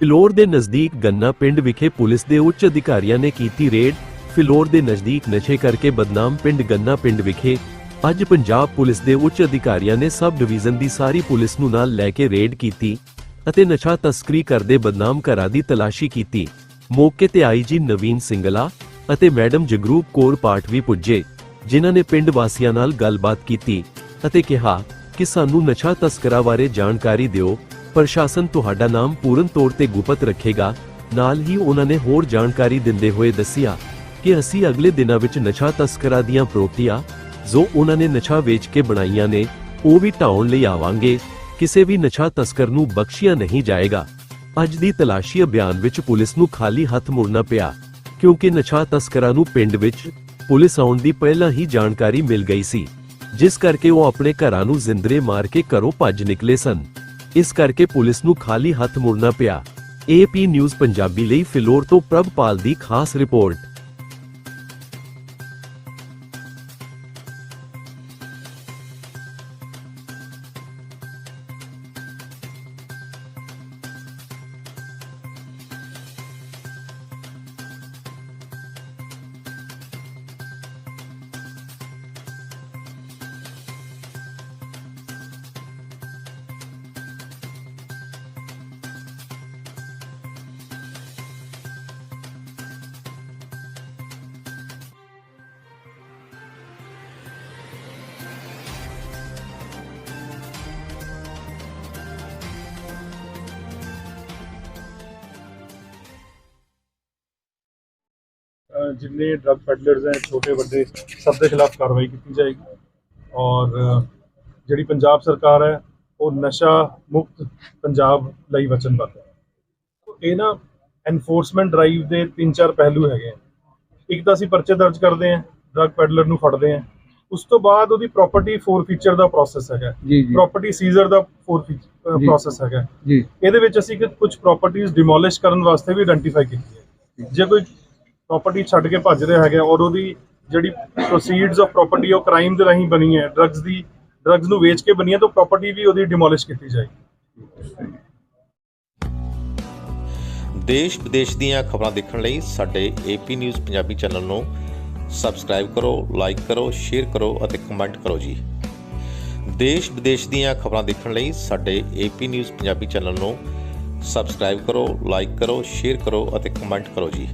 ਫਿਲੌਰ ਦੇ ਨਜ਼ਦੀਕ ਗੰਨਾ ਪਿੰਡ ਵਿਖੇ ਪੁਲਿਸ ਦੇ ਉੱਚ ਅਧਿਕਾਰੀਆਂ ਨੇ ਕੀਤੀ ਰੇਡ। ਫਿਲੌਰ ਦੇ ਨਜ਼ਦੀਕ ਨਸ਼ੇ ਕਰਕੇ ਬਦਨਾਮ ਪਿੰਡ ਗੰਨਾ ਪਿੰਡ ਵਿਖੇ ਅੱਜ ਪੰਜਾਬ ਪੁਲਿਸ ਦੇ ਉੱਚ ਅਧਿਕਾਰੀਆਂ ਨੇ ਸਬ ਡਿਵੀਜ਼ਨ ਦੀ ਸਾਰੀ ਪੁਲਿਸ ਨੂੰ ਨਾਲ ਲੈ ਕੇ ਰੇਡ ਕੀਤੀ ਅਤੇ ਨਸ਼ਾ ਤਸਕਰੀ ਕਰਦੇ ਬਦਨਾਮ ਘਰਾਂ ਦੀ ਤਲਾਸ਼ੀ ਕੀਤੀ। ਮੌਕੇ ਤੇ ਆਈਜੀ ਨਵੀਨ ਸਿੰਗਲਾ ਅਤੇ ਮੈਡਮ ਜਗਰੂਪ ਕੌਰ ਪਾਠ ਵੀ ਪੁੱਜੇ, ਜਿਨ੍ਹਾਂ ਨੇ ਪਿੰਡ ਵਾਸੀਆਂ ਨਾਲ ਗੱਲਬਾਤ ਕੀਤੀ ਅਤੇ ਕਿਹਾ ਕਿ ਸਾਨੂੰ ਨਸ਼ਾ ਤਸਕਰਾਂ ਬਾਰੇ ਜਾਣਕਾਰੀ ਦਿਓ ਪ੍ਰਸ਼ਾਸਨ ਤੁਹਾਡਾ ਨਾਮ ਪੂਰਨ ਤੌਰ ਤੇ ਗੁਪਤ ਰੱਖੇਗਾ। ਨਾਲ ਹੀ ਉਹਨਾਂ ਨੇ ਹੋਰ ਜਾਣਕਾਰੀ ਦਿੰਦੇ ਹੋਏ ਦੱਸਿਆ ਕਿ ਅਸੀਂ ਅਗਲੇ ਦਿਨਾਂ ਵਿੱਚ ਨਸ਼ਾ ਤਸਕਰਾਂ ਦੀਆਂ ਪ੍ਰੋਪਰਟੀਆਂ ਜੋ ਉਹਨਾਂ ਨੇ ਨਸ਼ਾ ਵੇਚ ਕੇ ਬਣਾਈਆਂ ਨੇ, ਉਹ ਵੀ ਢਾਉਣ ਲਈ ਆਵਾਂਗੇ। ਕਿਸੇ ਵੀ ਨਸ਼ਾ ਤਸਕਰ ਨੂੰ ਬਖਸ਼ਿਆ ਨਹੀਂ ਜਾਏਗਾ। ਅੱਜ ਦੀ ਤਲਾਸ਼ੀ ਅਭਿਆਨ ਵਿੱਚ ਪੁਲਿਸ ਨੂੰ ਖਾਲੀ ਹੱਥ ਮੁੜਨਾ ਪਿਆ, ਕਿਉਂਕਿ ਨਸ਼ਾ ਤਸਕਰਾਂ ਨੂੰ ਪਿੰਡ ਵਿੱਚ ਪੁਲਿਸ ਆਉਣ ਦੀ ਪਹਿਲਾਂ ਹੀ ਜਾਣਕਾਰੀ ਮਿਲ ਗਈ ਸੀ, ਜਿਸ ਕਰਕੇ ਉਹ ਆਪਣੇ ਘਰਾਂ ਨੂੰ ਜ਼ਿੰਦਰੇ ਮਾਰ ਕੇ ਘਰੋਂ ਭੱਜ ਨਿਕਲੇ ਸਨ। ਇਸ ਕਰਕੇ ਪੁਲਿਸ ਨੂੰ ਖਾਲੀ ਹੱਥ ਮੁੜਨਾ ਪਿਆ। ਏਪੀ ਨਿਊਜ਼ ਪੰਜਾਬੀ ਲਈ ਫਿਲੌਰ ਤੋਂ ਪ੍ਰਭਪਾਲ ਦੀ ਖਾਸ ਰਿਪੋਰਟ। ਜਿੰਨੇ ਡਰੱਗ ਪੈਡਲਰਸ ਹੈ ਛੋਟੇ ਵੱਡੇ ਸਭ ਦੇ ਖਿਲਾਫ ਕਾਰਵਾਈ ਕੀਤੀ ਜਾਏਗੀ। ਔਰ ਜਿਹੜੀ ਪੰਜਾਬ ਸਰਕਾਰ ਹੈ ਉਹ ਨਸ਼ਾ ਮੁਕਤ ਪੰਜਾਬ ਲਈ ਵਚਨਬੱਧ ਹੈ। ਇਹ ਨਾ ਐਨਫੋਰਸਮੈਂਟ ਡਰਾਈਵ ਦੇ ਤਿੰਨ ਚਾਰ ਪਹਿਲੂ ਹੈਗੇ ਆ। ਇੱਕ ਤਾਂ ਅਸੀਂ ਪਰਚੇ ਦਰਜ ਕਰਦੇ ਹਾਂ ਡਰੱਗ ਪੈਡਲਰ ਨੂੰ ਫੜਦੇ ਹਾਂ। ਉਸ ਤੋਂ ਬਾਅਦ ਉਹਦੀ ਪ੍ਰਾਪਰਟੀ ਫੋਰ ਫੀਚਰ ਦਾ ਪ੍ਰੋਸੈਸ ਹੈਗਾ। ਪ੍ਰਾਪਰਟੀ ਸੀਜ਼ਰ ਦਾ ਫੋਰ ਜੀ। ਪ੍ਰੋਸੈਸ ਹੈਗਾ। ਇਹਦੇ ਵਿੱਚ ਅਸੀਂ ਕੁਝ ਪ੍ਰਾਪਰਟੀਆਂ ਡਿਮੋਲਿਸ਼ ਕਰਨ ਵਾਸਤੇ ਵੀ ਆਇਡੈਂਟੀਫਾਈ ਕੀਤੀ ਹੈ। ਜੇ ਕੋਈ ਪ੍ਰਾਪਰਟੀ ਛੱਡ ਕੇ ਭੱਜ ਰਿਹਾ ਹੈਗਾ ਔਰ ਉਹਦੀ ਜਿਹੜੀ ਪ੍ਰੋਸੀਡਸ ਆਫ ਪ੍ਰਾਪਰਟੀ ਉਹ ਕ੍ਰਾਈਮ ਦੇ ਰਾਹੀਂ ਬਣੀ ਹੈ। ਡਰੱਗਸ ਦੀ ਡਰੱਗਸ ਨੂੰ ਵੇਚ ਕੇ ਬਣੀ ਹੈ ਤਾਂ ਪ੍ਰਾਪਰਟੀ ਵੀ ਉਹਦੀ ਡਿਮੋਲਿਸ਼ ਕੀਤੀ ਜਾਏਗੀ। ਦੇਸ਼ ਵਿਦੇਸ਼ ਦੀਆਂ ਖਬਰਾਂ ਦੇਖਣ ਲਈ ਸਾਡੇ ਏਪੀ ਨਿਊਜ਼ ਪੰਜਾਬੀ ਚੈਨਲ ਨੂੰ ਸਬਸਕ੍ਰਾਈਬ ਕਰੋ ਲਾਈਕ ਕਰੋ ਸ਼ੇਅਰ ਕਰੋ ਅਤੇ ਕਮੈਂਟ ਕਰੋ ਜੀ। ਦੇਸ਼ ਵਿਦੇਸ਼ ਦੀਆਂ ਖਬਰਾਂ ਦੇਖਣ ਲਈ ਸਾਡੇ ਏਪੀ ਨਿਊਜ਼ ਪੰਜਾਬੀ ਚੈਨਲ ਨੂੰ ਸਬਸਕ੍ਰਾਈਬ ਕਰੋ ਲਾਈਕ ਕਰੋ ਸ਼ੇਅਰ ਕਰੋ ਅਤੇ ਕਮੈਂਟ ਕਰੋ ਜੀ।